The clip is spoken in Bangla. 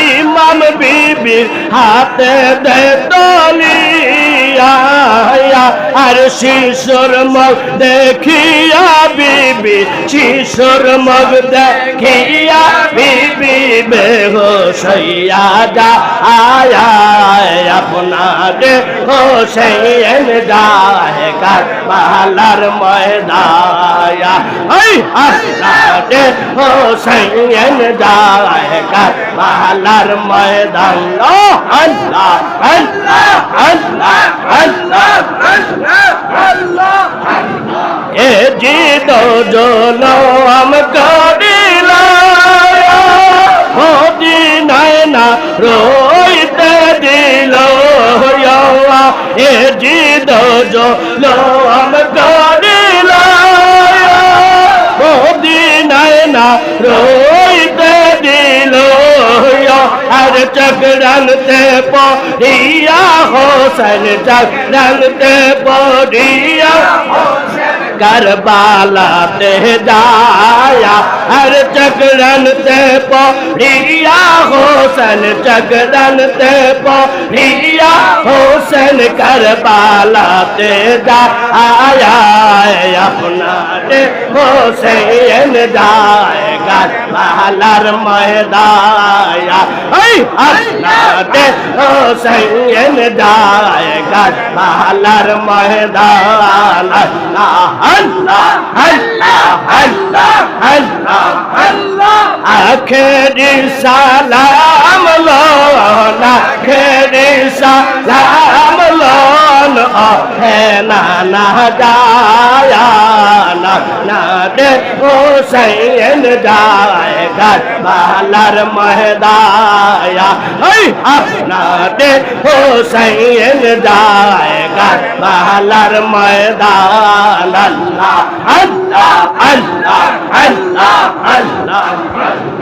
ইমাম বিবির হাতে দলিয়া আর শিশুর মুখ দেখিয়া বিবি শিশুর মুখ দেখিয়া বিবি বেহসইয়া যা আয়া আপনারে হোসেন যায় কার পালার ময়দায়া এই আপনারে হোসেন যায় কার পালার ময়দান ও আল্লাহ আল্লাহ আল্লাহ আল্লাহ আল্লাহ এ জিদ জলম করিল মোদি নায়না রইতে জলম করিল মোদি নায়না রইতে দিল আর চক্রান্তে পড়িয়া হোসেন চক্রান্তে পড়িয়া करबालाते जाया हर चक्रन ते पड़िया होसन चक्रन ते पड़िया होसन कर पाला ते जा आया अपना रे हुसैन जाएगा पालर मैदाया अपना रे हुसैन जाएगा पालर मैदाना अल्लाह अल्लाह अल्लाह अल्लाह अल्लाह आखिर सलाम लो आखिर सलाम না না, যায়া, না না, দে হোসেন যায় গাছ বালার মহদায়া এই আপনা দে হোসেন যায় গাছ বালার ময়দান আল্লাহ আল্লাহ আল্লাহ আল্লাহ আল্লাহ।